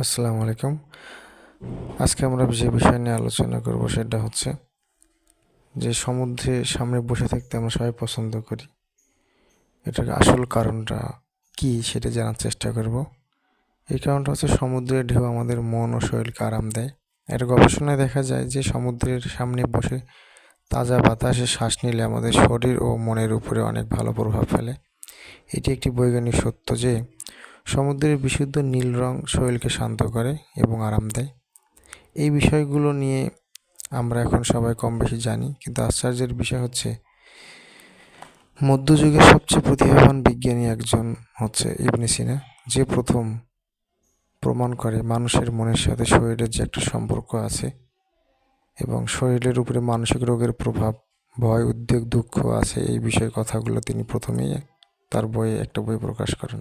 আসসালামু আলাইকুম। আজকে আমরা যে বিষয় নিয়ে আলোচনা করব সেটা হচ্ছে যে সমুদ্রে সামনে বসে থাকতে আমরা সবাই পছন্দ করি। এটার আসল কারণটা কি সেটা জানার চেষ্টা করব। এই কারণটা হচ্ছে সমুদ্রের ঢেউ আমাদের মন ও শরীরকে আরাম দেয়। এর গবেষণায় দেখা যায় যে সমুদ্রের সামনে বসে তাজা বাতাসে শ্বাস নিলে আমাদের শরীর ও মনের উপরে অনেক ভালো প্রভাব ফেলে। এটি একটি বৈজ্ঞানিক সত্য যে সমুদ্রের বিশুদ্ধ নীল রং শরীরকে শান্ত করে এবং আরাম দেয়। এই বিষয়গুলো নিয়ে আমরা এখন সবাই কম বেশি জানি, কিন্তু আশ্চর্যের বিষয় হচ্ছে, মধ্যযুগের সবচেয়ে প্রতিভাবান বিজ্ঞানী একজন হচ্ছে ইবনে সিনা, যে প্রথম প্রমাণ করে মানুষের মনের সাথে শরীরের যে একটা সম্পর্ক আছে এবং শরীরের উপরে মানসিক রোগের প্রভাব, ভয়, উদ্বেগ, দুঃখ আছে এই বিষয়ে কথাগুলো তিনি প্রথমেই তার বইয়ে একটা বই প্রকাশ করেন।